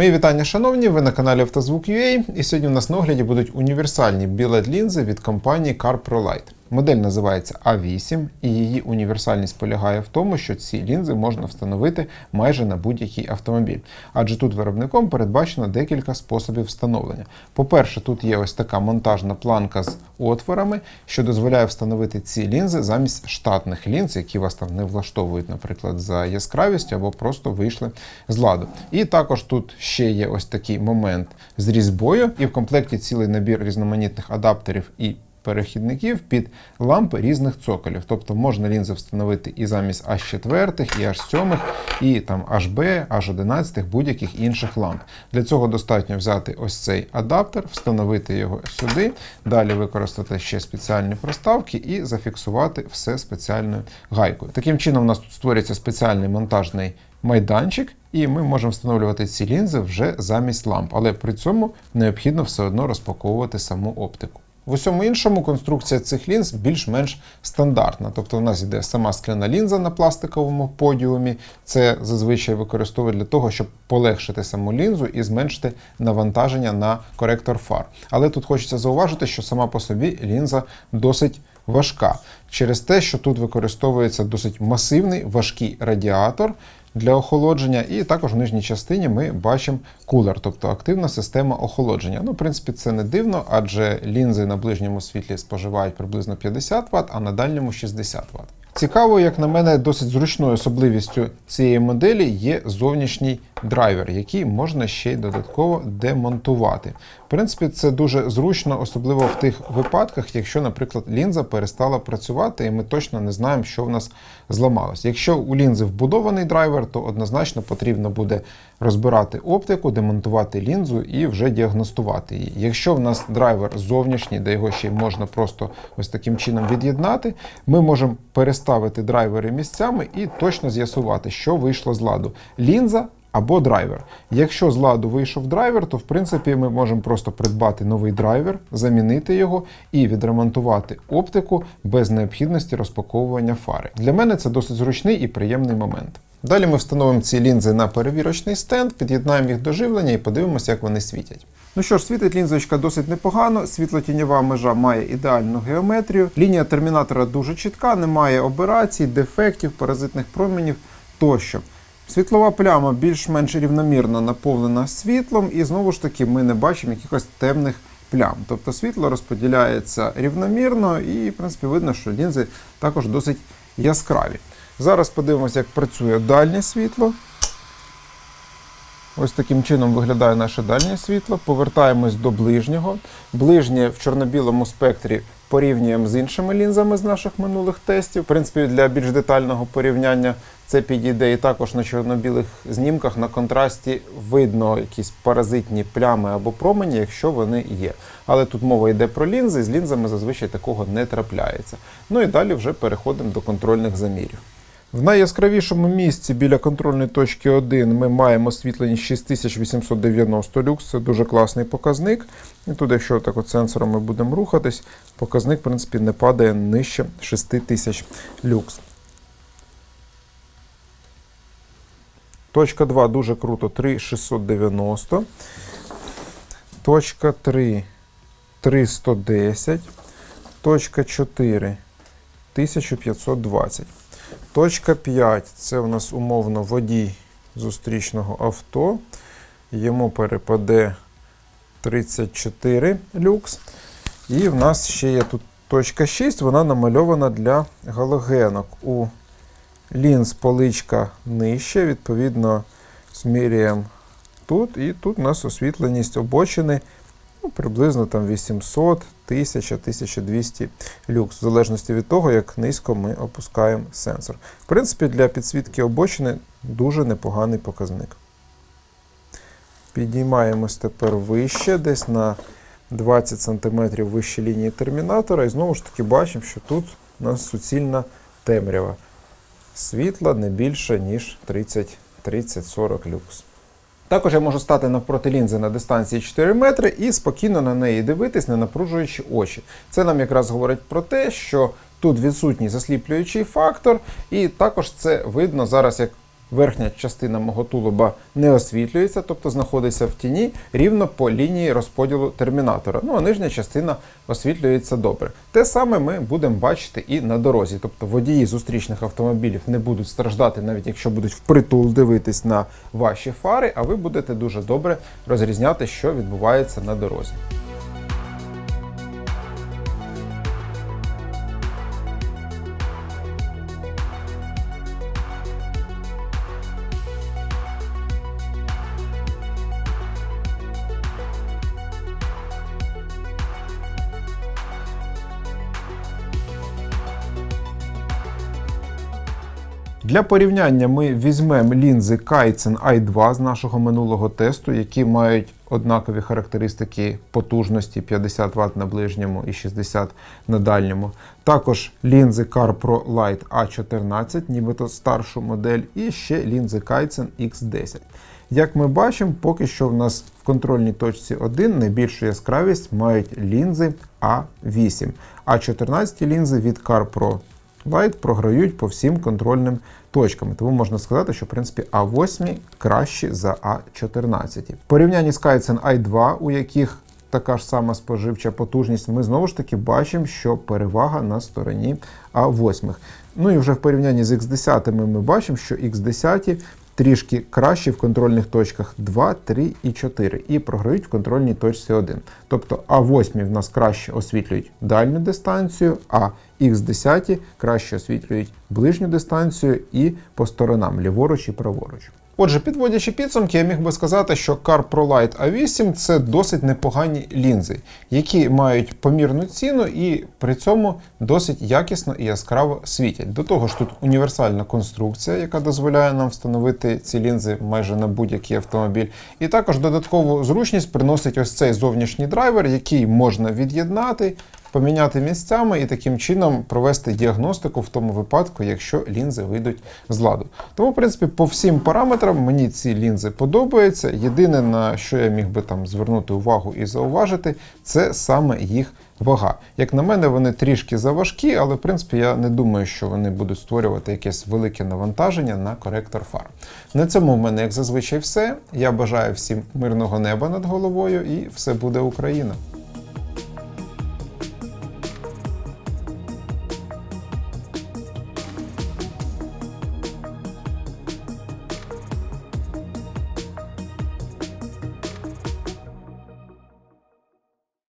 Мої вітання, шановні, ви на каналі Автозвук.ua і сьогодні у нас на огляді будуть універсальні білет лінзи від компанії CarProLight. Модель називається A8 і її універсальність полягає в тому, що ці лінзи можна встановити майже на будь-який автомобіль, адже тут виробником передбачено декілька способів встановлення. По-перше, тут є ось така монтажна планка з отворами, що дозволяє встановити ці лінзи замість штатних лінз, які вас там не влаштовують, наприклад, за яскравістю або просто вийшли з ладу. І також тут ще є ось такий момент з різьбою, і в комплекті цілий набір різноманітних адаптерів і перехідників під лампи різних цоколів. Тобто можна лінзи встановити і замість H4, і H7, і там HB, H11, будь-яких інших ламп. Для цього достатньо взяти ось цей адаптер, встановити його сюди, далі використати ще спеціальні проставки і зафіксувати все спеціальною гайкою. Таким чином, у нас тут створюється спеціальний монтажний майданчик, і ми можемо встановлювати ці лінзи вже замість ламп, але при цьому необхідно все одно розпаковувати саму оптику. В усьому іншому конструкція цих лінз більш-менш стандартна. Тобто у нас йде сама скляна лінза на пластиковому подіумі. Це зазвичай використовують для того, щоб полегшити саму лінзу і зменшити навантаження на коректор фар. Але тут хочеться зауважити, що сама по собі лінза досить важка через те, що тут використовується досить масивний важкий радіатор. Для охолодження, і також в нижній частині ми бачимо кулер, тобто активна система охолодження. Ну, в принципі, це не дивно, адже лінзи на ближньому світлі споживають приблизно 50 Вт, а на дальньому 60 Вт. Цікаво, як на мене, досить зручною особливістю цієї моделі є зовнішній драйвер, який можна ще й додатково демонтувати. В принципі, це дуже зручно, особливо в тих випадках, якщо, наприклад, лінза перестала працювати, і ми точно не знаємо, що в нас зламалось. Якщо у лінзи вбудований драйвер, то однозначно потрібно буде розбирати оптику, демонтувати лінзу і вже діагностувати її. Якщо в нас драйвер зовнішній, де його ще можна просто ось таким чином від'єднати, ми можемо переставити драйвери місцями і точно з'ясувати, що вийшло з ладу. Лінза або драйвер. Якщо з ладу вийшов драйвер, то в принципі ми можемо просто придбати новий драйвер, замінити його і відремонтувати оптику без необхідності розпаковування фари. Для мене це досить зручний і приємний момент. Далі ми встановимо ці лінзи на перевірочний стенд, під'єднаємо їх до живлення і подивимося, як вони світять. Ну що ж, світить лінзочка досить непогано. Світлотіньова межа має ідеальну геометрію. Лінія термінатора дуже чітка, немає оберацій, дефектів, паразитних променів тощо. Світлова пляма більш-менш рівномірно наповнена світлом, і знову ж таки ми не бачимо якихось темних плям. Тобто світло розподіляється рівномірно, і, в принципі, видно, що лінзи також досить яскраві. Зараз подивимося, як працює дальнє світло. Ось таким чином виглядає наше дальнє світло. Повертаємось до ближнього. Ближнє в чорно-білому спектрі порівнюємо з іншими лінзами з наших минулих тестів. В принципі, для більш детального порівняння це підійде і також на чорно-білих знімках на контрасті видно якісь паразитні плями або промені, якщо вони є. Але тут мова йде про лінзи, з лінзами зазвичай такого не трапляється. Ну і далі вже переходимо до контрольних замірів. В найяскравішому місці біля контрольної точки 1 ми маємо освітленість 6890 люкс, це дуже класний показник. І тут, якщо так от сенсором ми будемо рухатись, показник в принципі, не падає нижче 6000 люкс. Точка 2 дуже круто, 3690. Точка 3 310. Точка 4 1520. Точка 5 це у нас умовно водій зустрічного авто. Йому перепаде 34 люкс. І в нас ще є тут точка 6, вона намальована для галогенок. У лінз поличка нижче, відповідно, змірюємо тут. І тут у нас освітленість обочини ну, приблизно там 800, 1000, 1200 люкс, в залежності від того, як низько ми опускаємо сенсор. В принципі, для підсвітки обочини дуже непоганий показник. Підіймаємось тепер вище, десь на 20 см вище лінії термінатора, і знову ж таки бачимо, що тут у нас суцільна темрява. Світла не більше, ніж 30-40 люкс. Також я можу стати навпроти лінзи на дистанції 4 метри і спокійно на неї дивитись, не напружуючи очі. Це нам якраз говорить про те, що тут відсутній засліплюючий фактор, і також це видно зараз, як верхня частина мого тулуба не освітлюється, тобто знаходиться в тіні рівно по лінії розподілу термінатора. Ну а нижня частина освітлюється добре. Те саме ми будемо бачити і на дорозі. Тобто водії зустрічних автомобілів не будуть страждати, навіть якщо будуть впритул дивитись на ваші фари, а ви будете дуже добре розрізняти, що відбувається на дорозі. Для порівняння ми візьмемо лінзи Kaizen i2 з нашого минулого тесту, які мають однакові характеристики потужності 50 Вт на ближньому і 60 на дальньому. Також лінзи CarPro Lite A14, нібито старшу модель, і ще лінзи Kaizen X10. Як ми бачимо, поки що в нас в контрольній точці 1 найбільшу яскравість мають лінзи A8, а 14 лінзи від CarPro Light програють по всім контрольним точкам. Тому можна сказати, що в принципі А8 кращі за А14. В порівнянні з Kaizen i2, у яких така ж сама споживча потужність, ми знову ж таки бачимо, що перевага на стороні А8. Ну і вже в порівнянні з X10 ми бачимо, що X10 трішки краще в контрольних точках 2, 3 і 4 і програють в контрольній точці 1. Тобто А8 в нас краще освітлюють дальню дистанцію, а Х10 краще освітлюють ближню дистанцію і по сторонам ліворуч і праворуч. Отже, підводячи підсумки, я міг би сказати, що CarPro Lite A8 це досить непогані лінзи, які мають помірну ціну і при цьому досить якісно і яскраво світять. До того ж, тут універсальна конструкція, яка дозволяє нам встановити ці лінзи майже на будь-який автомобіль. І також додаткову зручність приносить ось цей зовнішній драйвер, який можна від'єднати. Поміняти місцями і таким чином провести діагностику в тому випадку, якщо лінзи вийдуть з ладу. Тому, в принципі, по всім параметрам мені ці лінзи подобаються. Єдине, на що я міг би там звернути увагу і зауважити, це саме їх вага. Як на мене, вони трішки заважкі, але в принципі я не думаю, що вони будуть створювати якесь велике навантаження на коректор фар. На цьому в мене, як зазвичай, все. Я бажаю всім мирного неба над головою і все буде Україна!